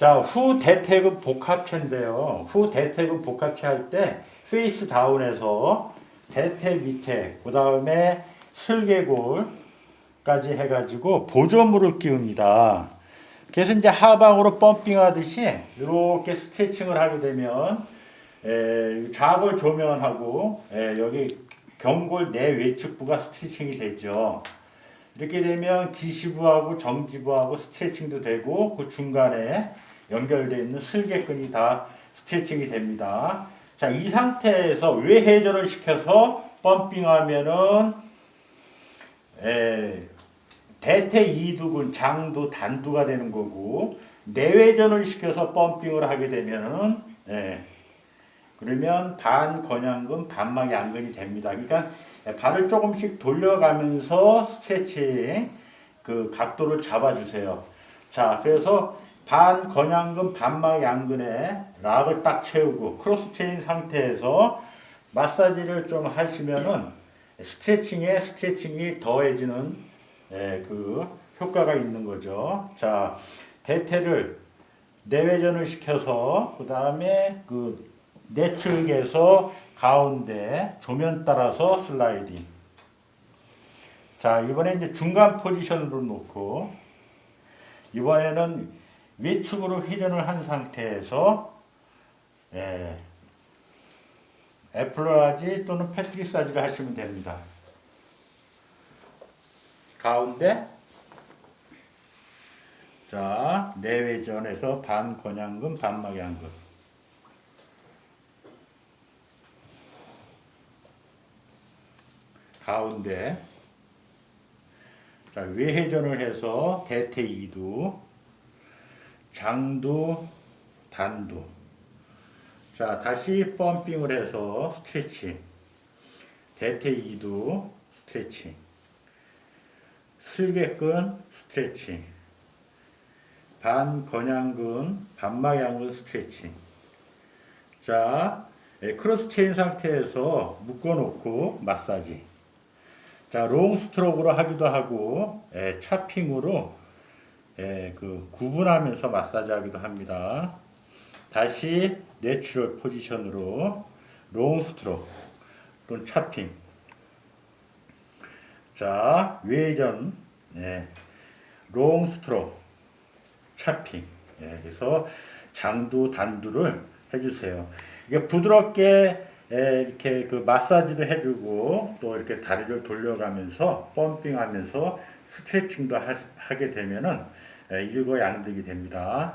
자, 후 대퇴근 복합체인데요. 후 대퇴근 복합체 할 때 페이스 다운에서 대퇴 밑에 그 다음에 슬개골까지 해가지고 보조물을 끼웁니다. 그래서 이제 하방으로 펌핑하듯이 이렇게 스트레칭을 하게 되면 에, 좌골 조면하고 에, 여기 경골 내 외측부가 스트레칭이 되죠. 이렇게 되면 기시부하고 정지부하고 스트레칭도 되고 그 중간에 연결되어 있는 슬개근이 다 스트레칭이 됩니다. 자, 이 상태에서 외회전을 시켜서 펌핑하면은 에, 대퇴 이두근 장두 단두가 되는 거고 내외전을 시켜서 펌핑을 하게 되면은 예, 그러면 반건양근 반막 양근이 됩니다. 그러니까 발을 조금씩 돌려가면서 스트레칭 그 각도를 잡아주세요. 자, 그래서 반 건양근 반막 양근에 락을 딱 채우고 크로스 체인 상태에서 마사지를 좀 하시면은 스트레칭에 스트레칭이 더해지는 예, 그 효과가 있는 거죠. 자, 대퇴를 내외전을 시켜서 그 다음에 그 내측에서 가운데 조면 따라서 슬라이딩. 자, 이번에 이제 중간 포지션으로 놓고 이번에는 위축으로 회전을 한 상태에서 예, 애플러라지 또는 패트리사지를 하시면 됩니다. 가운데 자 내외전에서 반건양근 반막양근 가운데 자 외회전을 해서 대퇴 이두 장두 단두 자 다시 펌핑을 해서 스트레칭 대퇴 이두 스트레칭 슬개근 스트레칭, 반건양근, 반막양근 스트레칭. 자, 예, 크로스 체인 상태에서 묶어놓고 마사지. 자, 롱 스트로크로 하기도 하고, 예, 차핑으로 예, 그 구분하면서 마사지하기도 합니다. 다시 내추럴 포지션으로 롱 스트로크 또는 차핑. 자, 외전, 예, 롱 스트로, 차핑. 예, 그래서 장두, 단두를 해주세요. 이게 부드럽게 예, 이렇게 그 마사지도 해주고 또 이렇게 다리를 돌려가면서 펌핑하면서 스트레칭도 하, 게 되면은 예, 일거양득이 됩니다.